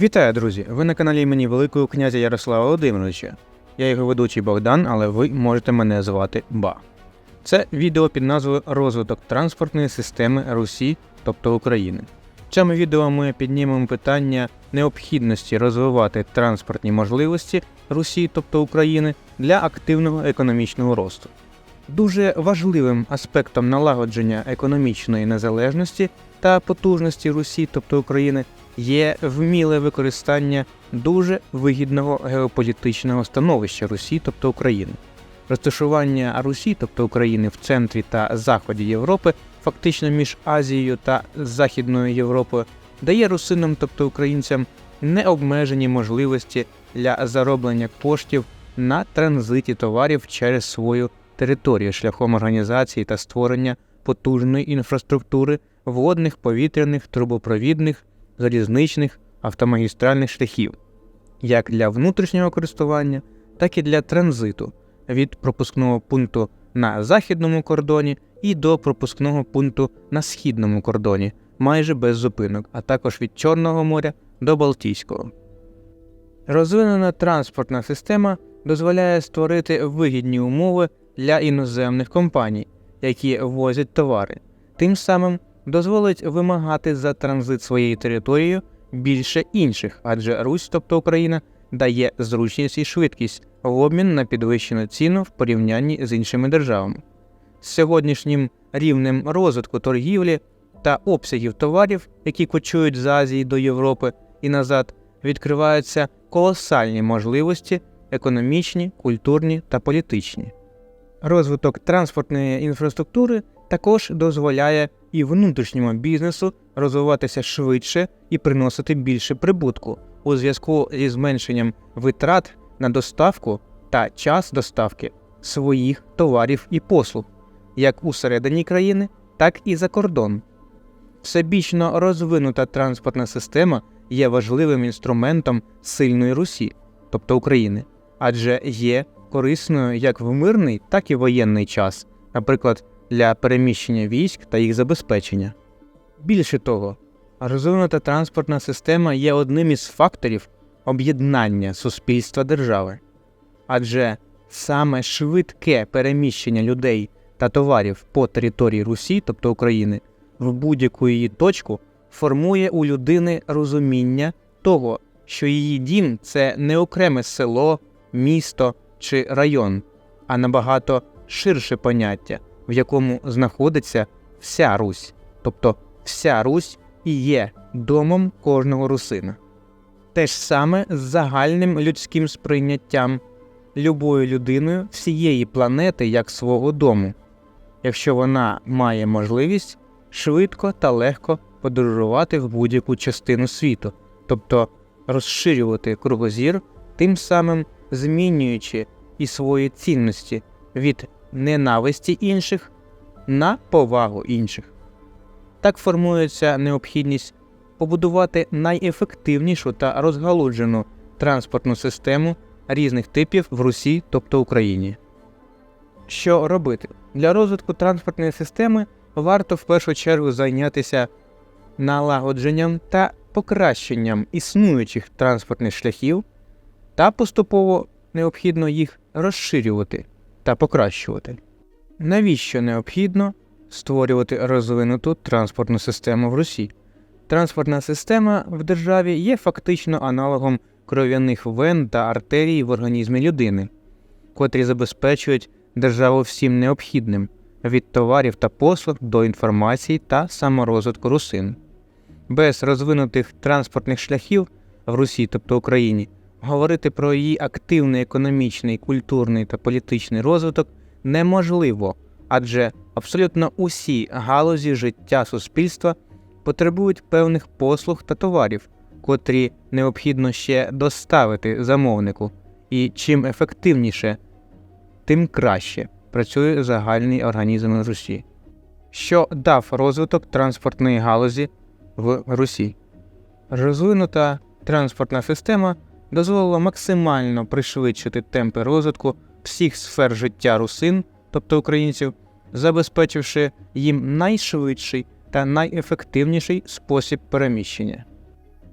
Вітаю, друзі! Ви на каналі імені Великого князя Ярослава Володимировича. Я його ведучий Богдан, але ви можете мене звати Ба. Це відео під назвою Розвиток транспортної системи Русі, тобто України. В цьому відео ми піднімемо питання необхідності розвивати транспортні можливості Русі, тобто України, для активного економічного росту. Дуже важливим аспектом налагодження економічної незалежності та потужності Русі, тобто України, є вміле використання дуже вигідного геополітичного становища Русі, тобто України. Розташування Русі, тобто України, в центрі та заході Європи, фактично між Азією та Західною Європою, дає русинам, тобто українцям, необмежені можливості для зароблення коштів на транзиті товарів через свою територію шляхом організації та створення потужної інфраструктури водних, повітряних, трубопровідних, залізничних, автомагістральних шляхів, як для внутрішнього користування, так і для транзиту від пропускного пункту на західному кордоні і до пропускного пункту на східному кордоні, майже без зупинок, а також від Чорного моря до Балтійського. Розвинена транспортна система дозволяє створити вигідні умови для іноземних компаній, які возять товари, тим самим дозволить вимагати за транзит своєю територією більше інших, адже Русь, тобто Україна, дає зручність і швидкість в обмін на підвищену ціну в порівнянні з іншими державами. З сьогоднішнім рівнем розвитку торгівлі та обсягів товарів, які кочують з Азії до Європи і назад, відкриваються колосальні можливості економічні, культурні та політичні. Розвиток транспортної інфраструктури також дозволяє і внутрішньому бізнесу розвиватися швидше і приносити більше прибутку у зв'язку зі зменшенням витрат на доставку та час доставки своїх товарів і послуг, як усередині країни, так і за кордон. Всебічно розвинута транспортна система є важливим інструментом сильної Русі, тобто України, адже є корисною як в мирний, так і воєнний час, наприклад, для переміщення військ та їх забезпечення. Більше того, розвинута транспортна система є одним із факторів об'єднання суспільства держави, адже саме швидке переміщення людей та товарів по території Русі, тобто України, в будь-яку її точку формує у людини розуміння того, що її дім це не окреме село, місто чи район, а набагато ширше поняття, в якому знаходиться вся Русь, тобто вся Русь і є домом кожного русина. Те ж саме з загальним людським сприйняттям любою людиною всієї планети як свого дому, якщо вона має можливість швидко та легко подорожувати в будь-яку частину світу, тобто розширювати кругозір, тим самим змінюючи і свої цінності від ненависті інших на повагу інших. Так формується необхідність побудувати найефективнішу та розгалуджену транспортну систему різних типів в Русі, тобто Україні. Що робити? Для розвитку транспортної системи варто в першу чергу зайнятися налагодженням та покращенням існуючих транспортних шляхів та поступово необхідно їх розширювати та покращувати. Навіщо необхідно створювати розвинуту транспортну систему в Русі? Транспортна система в державі є фактично аналогом кров'яних вен та артерій в організмі людини, котрі забезпечують державу всім необхідним від товарів та послуг до інформації та саморозвитку русин. Без розвинутих транспортних шляхів в Русі, тобто Україні, говорити про її активний економічний, культурний та політичний розвиток неможливо, адже абсолютно усі галузі життя суспільства потребують певних послуг та товарів, котрі необхідно ще доставити замовнику, і чим ефективніше, тим краще працює загальний організм Русі, що дав розвиток транспортної галузі в Русі. Розвинута транспортна система дозволила максимально пришвидшити темпи розвитку всіх сфер життя русин, тобто українців, забезпечивши їм найшвидший та найефективніший спосіб переміщення.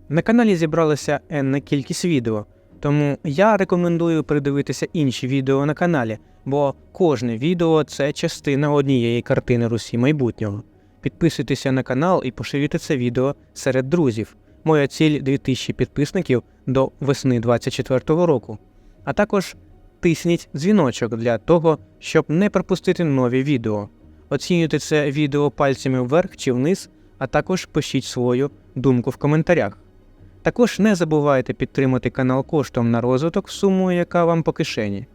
На каналі зібралася енна кількість відео, тому я рекомендую придивитися інші відео на каналі, бо кожне відео це частина однієї картини Русі майбутнього. Підписуйтеся на канал і поширюйте це відео серед друзів. Моя ціль 2000 підписників до весни 2024 року. А також тисніть дзвіночок для того, щоб не пропустити нові відео. Оцінюйте це відео пальцями вверх чи вниз, а також пишіть свою думку в коментарях. Також не забувайте підтримати канал коштом на розвиток сумою, яка вам по кишені.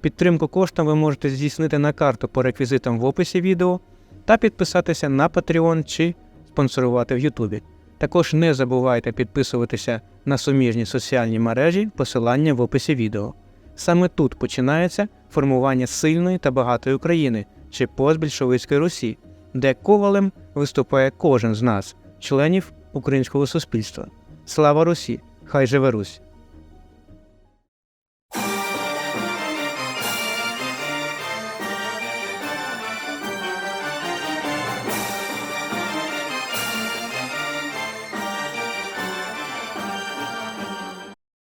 Підтримку коштом ви можете здійснити на карту по реквізитам в описі відео та підписатися на Patreon чи спонсорувати в Ютубі. Також не забувайте підписуватися на суміжні соціальні мережі, посилання в описі відео. Саме тут починається формування сильної та багатої України чи постбільшовицької Русі, де ковалем виступає кожен з нас, членів українського суспільства. Слава Русі! Хай живе Русь!